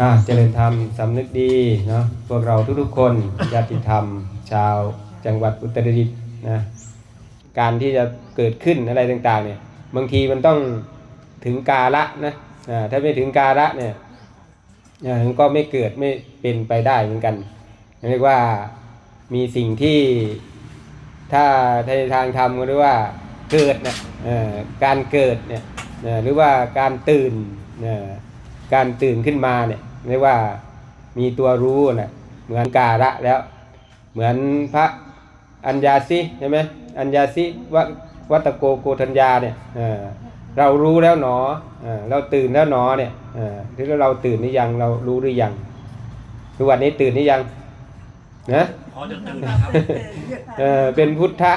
อ่าเจริญธรรมสำนึกดีเนาะพวกเราทุกๆคนญาติธรรม ชาวจังหวัดอุตรดิตถ์นะการที่จะเกิดขึ้นอะไรต่างๆเนี่ยบางทีมันต้องถึงกาละนะอ่าถ้าไม่ถึงกาละเนี่ยมันก็ไม่เกิดไม่เป็นไปได้เหมือนกันเรียกว่ามีสิ่งที่ถ้าในทางธรรมก็เรียกว่าเกิดนะการเกิดเนี่ยหรือว่าการตื่นเอ่อ การตื่นขึ้นมาเนี่ยเรียกว่ามีตัวรู้นะเหมือนการะแล้ว เหมือนพระอัญญาสิใช่ไหมอัญญาสิวะวัตโกโกธัญญาเนี่ยเอ่อเรารู้แล้วหนอเอ่อเราตื่นแล้วหนอเนี่ยเอ่อที่เราตื่นหรือยังเรารู้หรือยังทุกวันนี้ตื่นหรือยังนะพอจะตื่นนะครับเออเป็นพุทธะ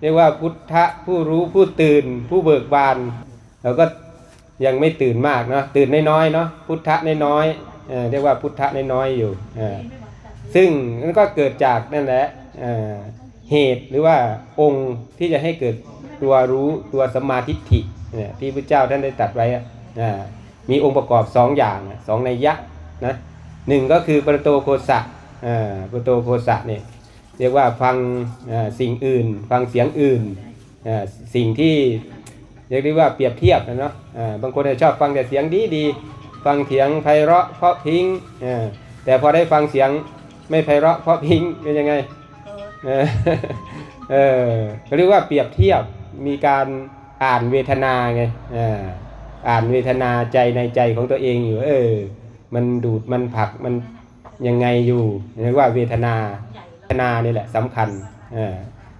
เรียกว่าพุทธะผู้รู้ผู้ตื่นผู้เบิกบานเราก็ ยังไม่ตื่นมากเนาะตื่นน้อยๆเนาะพุทธะน้อยๆเเรียกว่าพุทธะน้อยๆอยู่ซึ่งนั่นก็เกิดจากนั่นแหละเเหตุหรือว่าองค์ที่จะให้เกิดตัวรู้ตัวสมาทิฐิที่พระเจ้าท่านได้ตัดไว้มีองค์ประกอบสองอย่างสองในยะนะหนึ่งก็คือปรโตโคสะปรโตโคสะเนี่ยเรียกว่าฟังสิ่งอื่น ฟังเสียงอื่นสิ่งที่ เรียกได้ว่าเปรียบเทียบนะเนาะบางคนจะชอบฟังแต่เสียงดีดีๆฟังเสียงไพเราะเพราะพิงแต่พอได้ฟังเสียงไม่ไพเราะเพราะพิงเป็นยังไงเออเรียกว่าเปรียบเทียบมีการอ่านเวทนาไงอ่านเวทนาใจในใจของตัวเองอยู่ เออ มันดูดมันผักมันยังไงอยู่เรียกว่าเวทนาพัฒนานี่แหละสำคัญเออ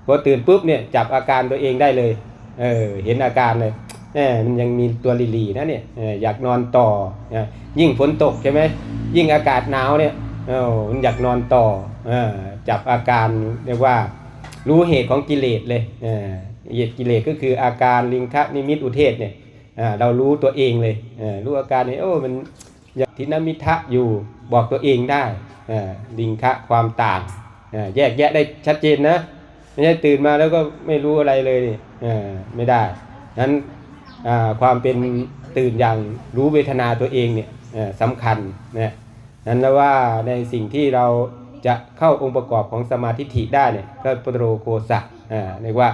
พอตื่นปุ๊บเนี่ยจับอาการตัวเองได้เลย เออเห็นอาการเลยแหมมันยังมีตัวลีลีนะเนี่ยอออยากนอนต่อยิ่งฝนตกใช่ไหมยิ่งอากาศหนาวเนี่ยมันอยากนอนต่อออจับอาการเรียกว่ารู้เหตุของกิเลสเลยเออเหตุกิเลสก็คืออาการลิงคะนิมิตอุเทศเนี่ยเรารู้ตัวเองเลยเรู้อาการเนี่ยโอ้มันอยากทินมิทะอยู่บอกตัวเองได้ลิงคะความต่างแยกแยะได้ชัดเจนนะ ไม่ใช่ตื่นมาแล้วก็ไม่รู้อะไรเลยนี่อ่าไม่ได้นั้นอ่าความเป็นตื่นอย่างรู้เวทนาตัวเองเนี่ยอ่าสำคัญนะนั้นแล้วว่าในสิ่งที่เราจะเข้าองค์ประกอบของสมาธิฐิได้เนี่ยก็ปโรโคสะอ่าเรียกว่า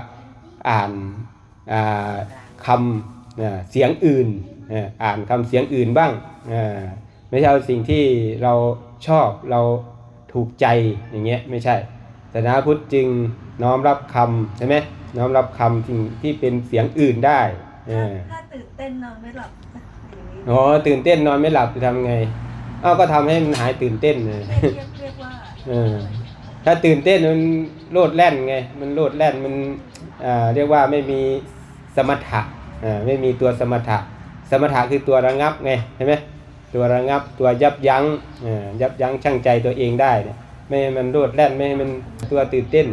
อ่านอ่าคำอ่าเสียงอื่นอ่าอ่านคำเสียงอื่นบ้างอ่าไม่ใช่เอาสิ่งที่เราชอบเราถูกใจอย่างเงี้ยไม่ใช่ศาสนาพุทธจึง น้อมรับคำใช่ไหมน้อมรับคำที่ที่เป็นเสียงอื่นได้เออถ้าตื่นเต้นนอนไม่หลับอย่างนี้อ๋อตื่นเต้นนอนไม่หลับจะทำไงเอ้าก็ทำให้มันหายตื่นเต้นเลยเรียกเรียกเรียกว่าเออถ้าตื่นเต้นมันโลดแล่นไง มันโลดแล่นมันอ่าเรียกว่าไม่มีสมถะอ่าไม่มีตัวสมถะ สมถะคือตัวระงับไงใช่ไหมตัวระงับตัวยับยั้งอ่ายับยั้งชั่งใจตัวเองได้เนี่ยไม่ให้มันโลดแล่นไม่ให้มันตัวตื่นเต้น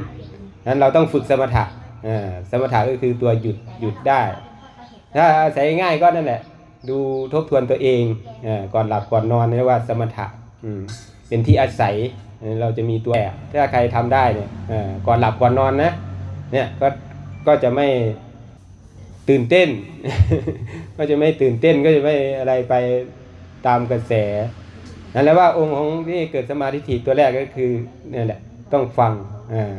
นั้นเราต้องฝึกสมถะอ่าสมถะก็คือตัวหยุดหยุดได้ ถ้าอาศัยง่ายก็นั่นแหละ ดูทบทวนตัวเองอาก่อนหลับก่อนนอนเรียกว่าสมถะอืมเป็นที่อาศัยเราจะมีตัวแบบถ้าใครทำได้เนี่ยอ่าก่อนหลับก่อนนอนนะเนี่ยก็ก็จะไม่ตื่นเต้น ก็จะไม่ตื่นเต้นก็จะไม่อะไรไปตามกระแสนั่นแหละว่าองค์ของที่เกิดสมาธิฏฐิตัวแรกก็คือเนี่ยแหละต้องฟังอ่า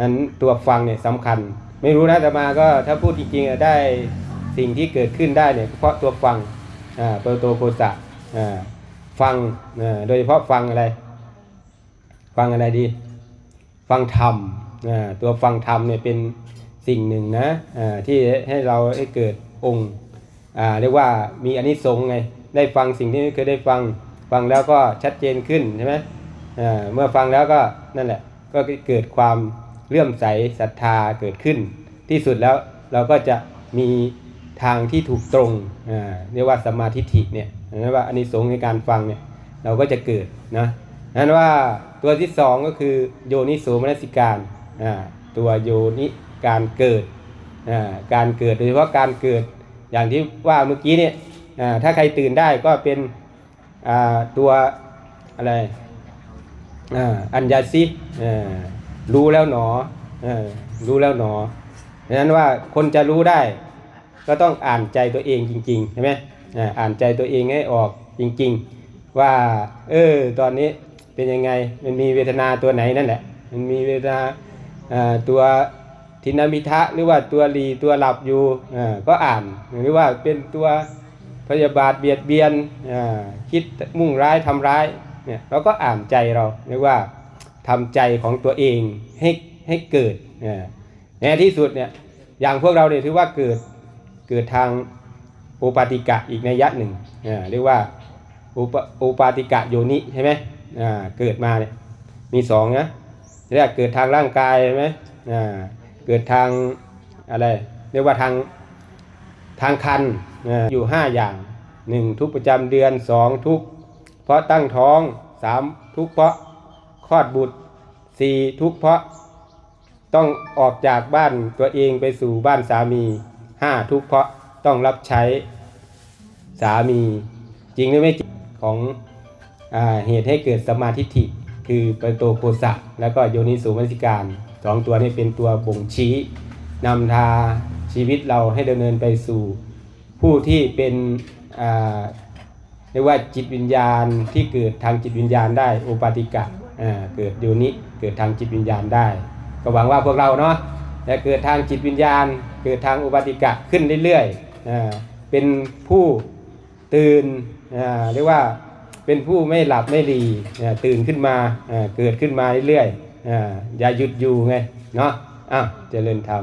นั้นตัวฟังเนี่ยสำคัญ ไม่รู้นะแต่มาก็ถ้าพูดจริงๆอะได้สิ่งที่เกิดขึ้นได้เนี่ยเพราะตัวฟังอ่าเปโตโคสะอ่าฟังอ่าโดยเฉพาะฟังอะไร ฟังอะไรดี ฟังธรรมอ่าตัวฟังธรรมเนี่ยเป็นสิ่งหนึ่งนะอ่าที่ให้เราให้เกิดองค์อ่าเรียกว่ามีอานิสงส์ไงได้ฟังสิ่งที่ไม่เคยได้ฟังฟังแล้วก็ชัดเจนขึ้นใช่ไหมอ่าเมื่อฟังแล้วก็นั่นแหละก็เกิดความ เลื่อมใสศรัทธาเกิดขึ้น ที่สุดแล้วเราก็จะมีทางที่ถูกตรงเรียกว่าสมาธิิเนี่ยนะว่าอานิสงส์ในการฟังเนี่ยเราก็จะเกิดนะนั้นว่าตัวที่สองก็คือโยนิโสมนสิการตัวโยนิการเกิดการเกิดโดยเฉพาะการเกิดอย่างที่ว่าเมื่อกี้เนี่ยถ้าใครตื่นได้ก็เป็นตัวอะไรอัญญาสิ รู้แล้วหนออ่ารู้แล้วหนอดังนั้นว่าคนจะรู้ได้ ก็ต้องอ่านใจตัวเองจริงๆใช่ไหมอ่าอ่านใจตัวเองให้ออกจริง ๆ ว่า เออตอนนี้เป็นยังไงมันมีเวทนาตัวไหนนั่นแหละมันมีเวทนาอ่าตัวทินามิทะหรือว่าตัวรีตัวหลับอยู่อ่าก็อ่านหรือว่าเป็นตัวพยาบาทเบียดเบียนอ่าคิดมุ่งร้ายทำร้ายเนี่ยเราก็อ่านใจเราเรียกว่า ทำใจของตัวเองให้ให้เกิดอ่าในที่สุดเนี่ยอย่างพวกเราเนี่ยถือว่าเกิดเกิดทางโอปาติกะอีกในยยะหนึ่งอ่าเรียกว่าอุปอุปาติกะโยนิใช่ไหมอ่าเกิดมาเนี่ยมีสองนะเรียกเกิดทางร่างกายใช่ไหมอ่าเกิดทางอะไรเรียกว่าทางทางคันอ่าอยู่ห้าอย่างหนึ่งทุกประจำเดือนสองทุกเพราะตั้งท้องสามทุกเพราะ คลอดบุตรสี่ทุกข์เพราะต้องออกจากบ้านตัวเองไปสู่บ้านสามีห้าทุกข์เพราะต้องรับใช้สามี จริงหรือไม่จริงของอเหตุให้เกิดสมาธิฐิคือเป็นตัวโคสะแล้วก็โยนิสูมนสิการสองตัวนี้เป็นตัวบ่งชี้นำทาชีวิตเราให้ดำเนินไปสู่ผู้ที่เป็นเรียกว่าจิตวิญญาณที่เกิดทางจิตวิญญาณได้โอปาติกะอ่า เกิดโยนิเกิดทางจิตวิญญาณได้ ก็หวังว่าพวกเราเนาะจะเกิดทางจิตวิญญาณ เกิดทางอุปาติกะขึ้นเรื่อยๆเป็นผู้ตื่นเรียกว่าเป็นผู้ไม่หลับไม่รีตื่นขึ้นมาเกิดขึ้นมาเรื่อยๆอ่าอย่าหยุดอยู่ไงเนาะอ้าวเจริญธรรม